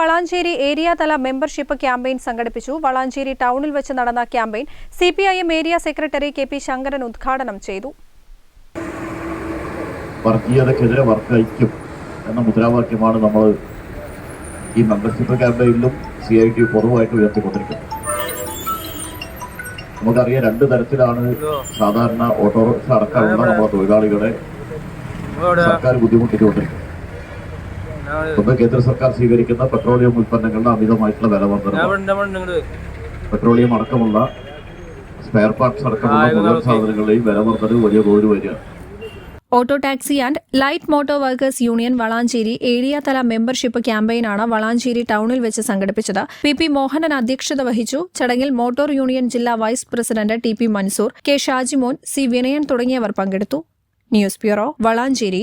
Valanchery area തല membership campaign സംഘടിപ്പിച്ചു. വളാഞ്ചേരി ടൗണിൽ വെച്ച് നടന്ന campaign C P I M area secretary K P Shankaran ഉദ്ഘാടനം ചെയ്തു. വർഗീയതക്കെതിരെ വർക്ക് ഐക്യം എന്ന മുദ്രാവാക്യമാണ് നമ്മൾ ഈ മെമ്പർഷിപ്പ് ക്യാമ്പയിനിലും സി ഐ ടി പൊതുവായിട്ട് ഉയർത്തിക്കൊണ്ടിരിക്കുന്നത്. നമുക്കറിയാം രണ്ട് തരത്തിലാണ് സാധാരണ ഓട്ടോറിക്ഷ അടക്കമുള്ള നമ്മുടെ തൊഴിലാളികളെ സർക്കാർ ബുദ്ധിമുട്ടിച്ചുകൊണ്ടിരിക്കുന്നത്. ഒന്ന് കേന്ദ്ര സർക്കാർ സ്വീകരിക്കുന്ന പെട്രോളിയം ഉൽപ്പന്നങ്ങളുടെ അമിതമായിട്ടുള്ള വില വർധന പെട്രോളിയം അടക്കമുള്ള സ്പെയർ പാർട്സ് അടക്കമുള്ള മുഴുവൻ സാധനങ്ങളുടെയും വില വർധന വലിയ തോതിൽ വരികയാണ് auto taxi and light motor workers union Valanchery area തല മെമ്പർഷിപ്പ് ക്യാമ്പയിനാണ് വളാഞ്ചേരി ടൗണിൽ വെച്ച് സംഘടിപ്പിച്ചത്. പി പി മോഹനൻ അധ്യക്ഷത വഹിച്ചു. ചടങ്ങിൽ മോട്ടോർ യൂണിയൻ ജില്ലാ vice president T P Mansoor K Shajimon C Vinayan തുടങ്ങിയവർ പങ്കെടുത്തു. News bureau Valanchery.